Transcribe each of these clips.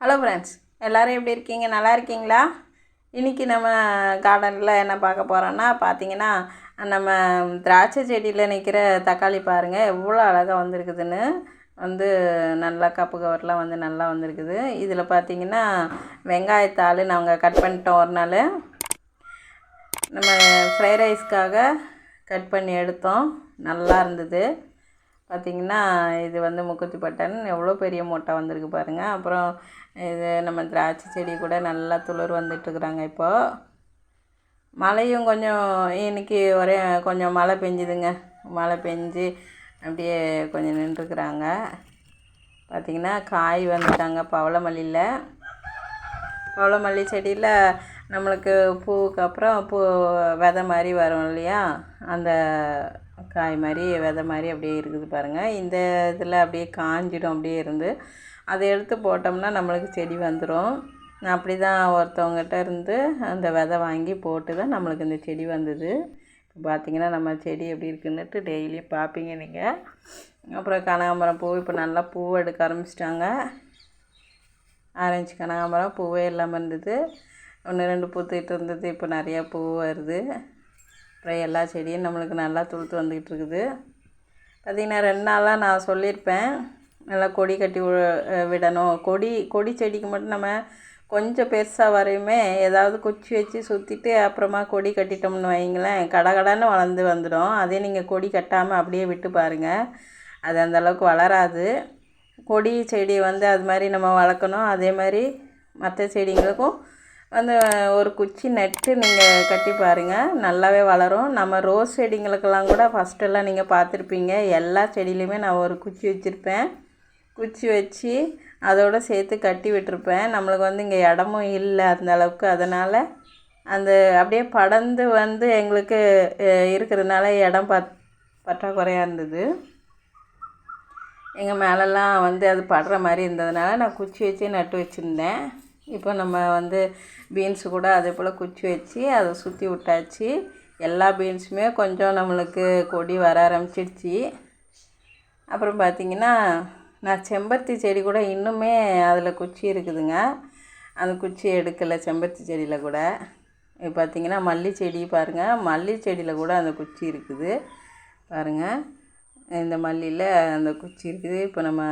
Hello friends எல்லோரும் எப்படி இருக்கீங்க? நல்லா இருக்கீங்களா? இன்றைக்கி நம்ம கார்டனில் என்ன பார்க்க போகிறோன்னா பார்த்தீங்கன்னா நம்ம திராட்சை செடியில் நிற்கிற தக்காளி பாருங்கள் எவ்வளோ அழகாக வந்திருக்குதுன்னு. வந்து நல்லா கப்பு கவர்லாம் வந்து நல்லா வந்திருக்குது. இதில் பார்த்தீங்கன்னா வெங்காயத்தாள் நாங்கள் கட் பண்ணிட்டோம் ஒரு நாள். நம்ம ஃப்ரைட் ரைஸ்க்காக கட் பண்ணி எடுத்தோம். நல்லா இருந்தது. பார்த்திங்கன்னா இது வந்து முக்குத்தி பட்டன் எவ்வளோ பெரிய மூட்டை வந்திருக்கு பாருங்கள் அப்புறம் இது நம்ம திராட்சை செடி கூட நல்லா துளிர் வந்துட்டுருக்குறாங்க இப்போது மழையும் கொஞ்சம் இன்றைக்கி ஒரே கொஞ்சம் மழை பெஞ்சுதுங்க. மழை பெஞ்சு அப்படியே கொஞ்சம் நின்றுருக்குறாங்க. பார்த்திங்கன்னா காய் வந்துட்டாங்க பவளமல்லியில். பவளமல்லி செடியில் நம்மளுக்கு பூவுக்கு அப்புறம் பூ விதை மாதிரி வரும் இல்லையா? அந்த காய் மாதிரி விதை மாதிரி அப்படியே இருக்குது பாருங்கள் இந்த இதில் அப்படியே காஞ்சிடும் அப்படியே இருந்து. அதை எடுத்து போட்டோம்னா நம்மளுக்கு செடி வந்துடும் அப்படி தான் ஒருத்தவங்ககிட்ட இருந்து அந்த விதை வாங்கி போட்டு தான் நம்மளுக்கு இந்த செடி வந்தது. இப்போ பார்த்திங்கன்னா நம்ம செடி எப்படி இருக்குன்னுட்டு டெய்லியும் பார்ப்பீங்க நீங்கள் அப்புறம் கனகாம்பரம் பூ இப்போ நல்லா பூ எடுக்க ஆரம்பிச்சிட்டாங்க. ஆரஞ்சு கனகாம்பரம் பூவே இல்லாமல் இருந்தது. ஒன்று ரெண்டு பூத்துக்கிட்டு இருந்தது. இப்போ நிறையா பூ வருது. அப்புறம் எல்லா செடியும் நம்மளுக்கு நல்லா துளுத்து வந்துக்கிட்டு இருக்குது பார்த்திங்கன்னா ரெண்டு நாளாக நான் சொல்லியிருப்பேன். நல்லா கொடி கட்டி விடணும். கொடி கொடி செடிக்கு மட்டும் நம்ம கொஞ்சம் பெருசாக வரையுமே ஏதாவது குச்சி வச்சு சுற்றிட்டு அப்புறமா கொடி கட்டிட்டோம்னு வைங்களேன் கடகடன்னு வளர்ந்து வந்துடும். அதே நீங்கள் கொடி கட்டாமல் அப்படியே விட்டு பாருங்கள் அது அந்தளவுக்கு வளராது. கொடி செடி வந்து அது மாதிரி நம்ம வளர்க்கணும். அதே மாதிரி மற்ற செடிங்களுக்கும் வந்து ஒரு குச்சி நட்டு நீங்கள் கட்டி பாருங்கள் நல்லாவே வளரும். நம்ம ரோஸ் செடிங்களுக்கெல்லாம் கூட ஃபஸ்ட்டெல்லாம் நீங்கள் பார்த்துருப்பீங்க. எல்லா செடியிலையுமே நான் ஒரு குச்சி வச்சுருப்பேன். குச்சி வச்சு அதோடு சேர்த்து கட்டி விட்டுருப்பேன். நம்மளுக்கு வந்து இங்கே இடமும் இல்லை அந்த அளவுக்கு. அதனால் அந்த அப்படியே படர்ந்து வந்து எங்களுக்கு இருக்கிறதுனால இடம் பத் பற்றாக்குறையாக இருந்தது. எங்கள் மேலெல்லாம் வந்து அது படுற மாதிரி இருந்ததுனால நான் குச்சி வச்சு நட்டு வச்சுருந்தேன். இப்போ நம்ம வந்து பீன்ஸு கூட அதே போல் குச்சி வச்சு அதை சுற்றி விட்டாச்சு. எல்லா பீன்ஸுமே கொஞ்சம் நம்மளுக்கு கொடி வர ஆரம்பிச்சிடுச்சு. அப்புறம் பார்த்திங்கன்னா நான் செம்பருத்தி செடி கூட இன்னுமே அதில் குச்சி இருக்குதுங்க. அந்த குச்சி எடுக்கலை செம்பருத்தி செடியில் கூட. இப்போ பார்த்திங்கன்னா மல்லி செடி பாருங்கள் மல்லி செடியில் கூட அந்த குச்சி இருக்குது. பாருங்கள் இந்த மல்லியில் அந்த குச்சி இருக்குது. இப்போ நம்ம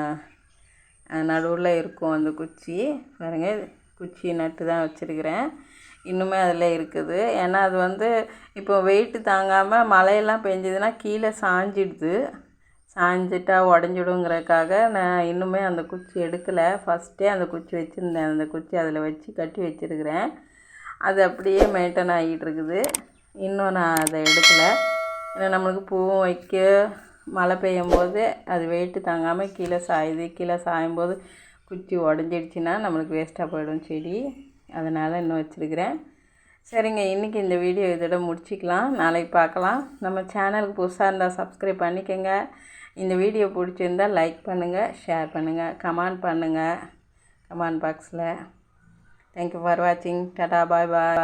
நடுவில் இருக்கும் அந்த குச்சி. பாருங்கள் குச்சி நட்டு தான் வச்சுருக்கிறேன். இன்னுமே அதில் இருக்குது. ஏன்னா அது வந்து இப்போ வெயிட்டு தாங்காமல் மழையெல்லாம் பெஞ்சதுன்னா கீழே சாஞ்சிடுது. சாஞ்சிட்டா உடஞ்சிடுங்கிறதுக்காக நான் இன்னுமே அந்த குச்சி எடுக்கலை. ஃபஸ்ட்டே அந்த குச்சி வச்சுருந்தேன். அந்த குச்சி அதில் வச்சு கட்டி வச்சுருக்கிறேன். அது அப்படியே மெயின்டைன் ஆகிட்டு இருக்குது. இன்னும் நான் அதை எடுக்கலை. ஏன்னா நம்மளுக்கு பூவும் வைக்க மழை பெய்யும் போது அது வெயிட்டு தாங்காமல் கீழே சாயுது. கீழே சாயும்போது குச்சி உடஞ்சிடுச்சின்னா நம்மளுக்கு வேஸ்ட்டாக போயிடும் செடி. அதனால் இன்னும் வச்சுருக்கிறேன். சரிங்க இன்றைக்கி இந்த வீடியோ இதோட முடிச்சிக்கலாம். நாளைக்கு பார்க்கலாம். நம்ம சேனலுக்கு புதுசாக இருந்தால் சப்ஸ்கிரைப் பண்ணிக்கோங்க. இந்த வீடியோ பிடிச்சிருந்தால் லைக் பண்ணுங்கள் ஷேர் பண்ணுங்கள் கமெண்ட் பண்ணுங்கள் கமெண்ட் பாக்ஸில் தேங்க்யூ ஃபார் வாட்சிங் டாடா பாய் பாய்